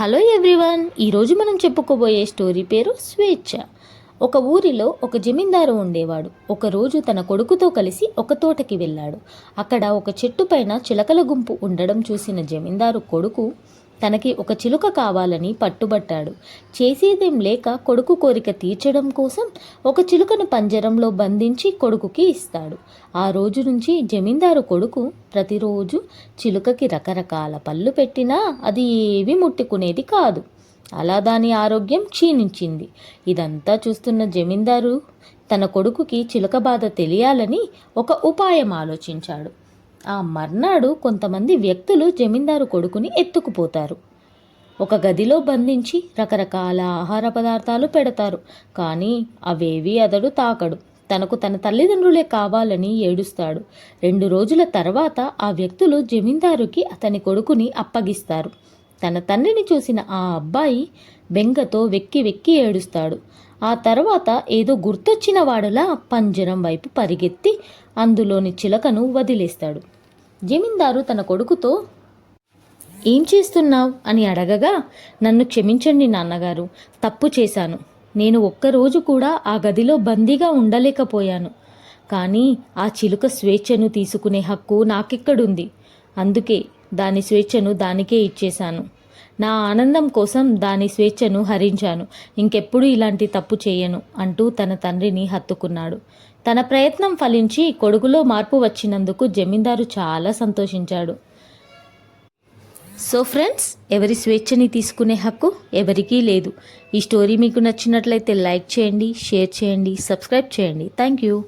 Hello everyone ఈరోజు మనం చెప్పుకోబోయే స్టోరీ పేరు స్వేచ్ఛ. ఒక ఊరిలో ఒక జమీందారు ఉండేవాడు. ఒకరోజు తన కొడుకుతో కలిసి ఒక తోటకి వెళ్ళాడు. అక్కడ ఒక చెట్టు పైన చిలకల గుంపు ఉండడం చూసిన జమీందారు కొడుకు తనకి ఒక చిలుక కావాలని పట్టుబట్టాడు. చేసేదేం లేక కొడుకు కోరిక తీర్చడం కోసం ఒక చిలుకను పంజరంలో బంధించి కొడుకుకి ఇస్తాడు. ఆ రోజు నుంచి జమీందారు కొడుకు ప్రతిరోజు చిలుకకి రకరకాల పళ్ళు పెట్టినా అది ఏవి ముట్టుకునేది కాదు. అలా దాని ఆరోగ్యం క్షీణించింది. ఇదంతా చూస్తున్న జమీందారు తన కొడుకుకి చిలుక బాధ తెలియాలని ఒక ఉపాయం ఆలోచించాడు. ఆ మర్నాడు కొంతమంది వ్యక్తులు జమీందారు కొడుకుని ఎత్తుకుపోతారు. ఒక గదిలో బంధించి రకరకాల ఆహార పదార్థాలు పెడతారు. కానీ అవేవి అతడు తాకడు. తనకు తన తల్లిదండ్రులే కావాలని ఏడుస్తాడు. రెండు రోజుల తర్వాత ఆ వ్యక్తులు జమీందారుకి అతని కొడుకుని అప్పగిస్తారు. తన తండ్రిని చూసిన ఆ అబ్బాయి బెంగతో వెక్కి వెక్కి ఏడుస్తాడు. ఆ తర్వాత ఏదో గుర్తొచ్చిన వాడలా పంజరం వైపు పరిగెత్తి అందులోని చిలకను వదిలేస్తాడు. జమీందారు తన కొడుకుతో ఏం చేస్తున్నావు? అని అడగగా నన్ను క్షమించండి నాన్నగారు తప్పు చేశాను. నేను ఒక్కరోజు కూడా ఆ గదిలో బందీగా ఉండలేకపోయాను. కానీ ఆ చిలుక స్వేచ్ఛను తీసుకునే హక్కు నాకెక్కడుంది? అందుకే దాని స్వేచ్ఛను దానికే ఇచ్చేశాను. నా ఆనందం కోసం దాని స్వేచ్ఛను హరించాను. ఇంకెప్పుడు ఇలాంటి తప్పు చేయను అంటూ తన తండ్రిని హత్తుకున్నాడు. తన ప్రయత్నం ఫలించి కొడుకులో మార్పు వచ్చినందుకు జమీందారు చాలా సంతోషించాడు. సో ఫ్రెండ్స్ ఎవరి స్వేచ్ఛని తీసుకునే హక్కు ఎవరికీ లేదు. ఈ స్టోరీ మీకు నచ్చినట్లయితే లైక్ చేయండి షేర్ చేయండి సబ్స్క్రైబ్ చేయండి. Thank you.